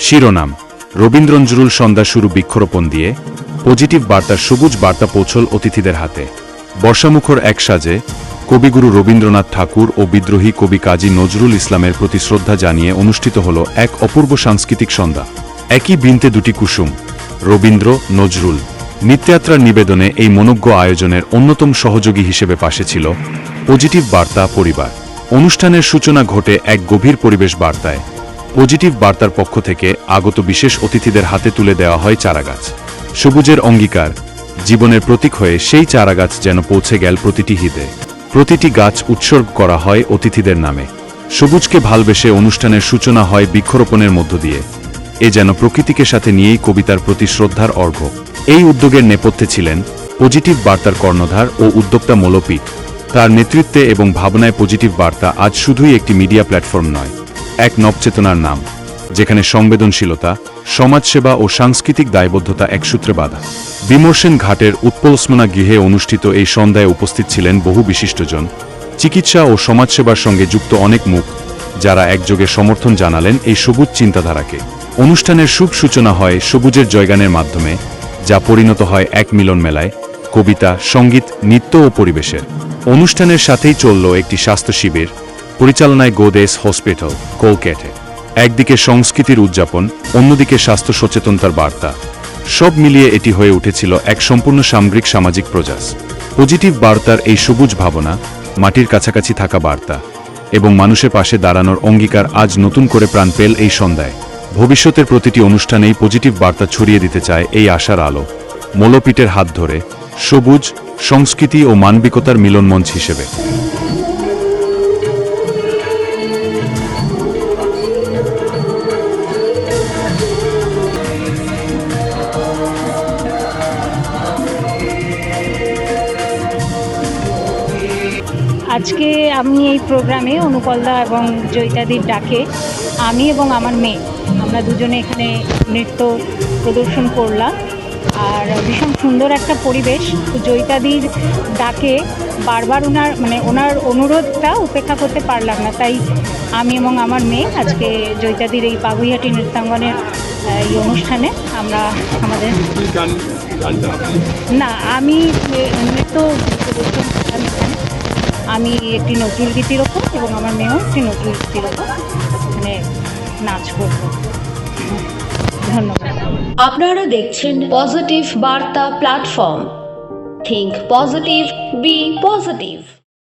শিরোনাম রবীন্দ্রঞ্জরুল সন্ধ্যা শুরু বৃক্ষরোপণ দিয়ে, পজিটিভ বার্তার সবুজ বার্তা পৌঁছল অতিথিদের হাতে। বর্ষামুখর এক সাজে, কবিগুরু রবীন্দ্রনাথ ঠাকুর ও বিদ্রোহী কবি কাজী নজরুল ইসলামের প্রতি শ্রদ্ধা জানিয়ে অনুষ্ঠিত হল এক অপূর্ব সাংস্কৃতিক সন্ধ্যা। একই বৃন্তে দুটি কুসুম, রবীন্দ্র, নজরুল। নিত্যযাত্রার নিবেদনে এই মনজ্ঞ আয়োজনের অন্যতম সহযোগী হিসেবে পাশে ছিল পজিটিভ বার্তা পরিবার। অনুষ্ঠানের সূচনা ঘটে এক গভীর পরিবেশ বার্তায়। পজিটিভ বার্তার পক্ষ থেকে আগত বিশেষ অতিথিদের হাতে তুলে দেওয়া হয় চারাগাছ। সবুজের অঙ্গীকার, জীবনের প্রতীক হয়ে সেই চারাগাছ যেন পৌঁছে গেল প্রতিটি হৃদে প্রতিটি গাছ উৎসর্গ করা হয় অতিথিদের নামে। সবুজকে ভালবেসে অনুষ্ঠানের সূচনা হয় বৃক্ষরোপণের মধ্য দিয়ে। এ যেন প্রকৃতিকে সাথে নিয়েই কবিতার প্রতি শ্রদ্ধার অর্ঘ এই উদ্যোগের নেপথ্যে ছিলেন পজিটিভ বার্তার কর্ণধার ও উদ্যোক্তা মৌলপিক তার নেতৃত্বে এবং ভাবনায় পজিটিভ বার্তা আজ শুধুই একটি মিডিয়া প্ল্যাটফর্ম নয়। এক নবচেতনার নাম, যেখানে সংবেদনশীলতা, সমাজসেবা ও সাংস্কৃতিক দায়বদ্ধতা একসূত্রে বাধা। বিমর্ষেন ঘাটের উৎপলস্মনা গৃহে অনুষ্ঠিত এই সন্ধ্যায় উপস্থিত ছিলেন বহু বিশিষ্টজন। চিকিৎসা ও সমাজসেবার সঙ্গে যুক্ত অনেক মুখ, যারা একযোগে সমর্থন জানালেন এই সবুজ চিন্তাধারাকে। অনুষ্ঠানের শুভ সূচনা হয় সবুজের জয়গানের মাধ্যমে, যা পরিণত হয় এক মিলন মেলায়, কবিতা, সংগীত, নৃত্য ও পরিবেশের। অনুষ্ঠানের সাথেই চলল একটি স্বাস্থ্য শিবির পরিচালনায় গোদেস হসপিটাল কলকাতা একদিকে সংস্কৃতির উদযাপন, অন্যদিকে স্বাস্থ্য সচেতনতার বার্তা। সব মিলিয়ে এটি হয়ে উঠেছিল এক সম্পূর্ণ সামগ্রিক সামাজিক প্রয়াস পজিটিভ বার্তার এই সবুজ ভাবনা, মাটির কাছাকাছি থাকা বার্তা এবং মানুষের পাশে দাঁড়ানোর অঙ্গীকার আজ নতুন করে প্রাণ পেল এই সন্ধ্যায়। ভবিষ্যতের প্রতিটি অনুষ্ঠানেই পজিটিভ বার্তা ছড়িয়ে দিতে চায় এই আশার আলো। মৌলপীঠের হাত ধরে সবুজ, সংস্কৃতি ও মানবিকতার মিলনমঞ্চ হিসেবে। আজকে আমি এই প্রোগ্রামে অনুপলদা এবং জয়িতাদির ডাকে আমি এবং আমার মেয়ে আমরা দুজনে এখানে নৃত্য প্রদর্শন করলাম। আর ভীষণ সুন্দর একটা পরিবেশ। জয়িতাদির ডাকে বারবার ওনার মানে ওনার অনুরোধটা উপেক্ষা করতে পারলাম না। তাই আমি এবং আমার মেয়ে আজকে জয়িতাদির এই বাগুইহাটি নৃত্যাঙ্গনের এই অনুষ্ঠানে আমরা আমাদের না আমি নৃত্য প্রদর্শন আমি একটি নজরুল গীতির ওপর এবং আমার মেয়েও একটি নজরুল গীতির ওপর মানে নাচ করব। ধন্যবাদ। আপনারা দেখছেন পজিটিভ বার্তা platform think positive be positive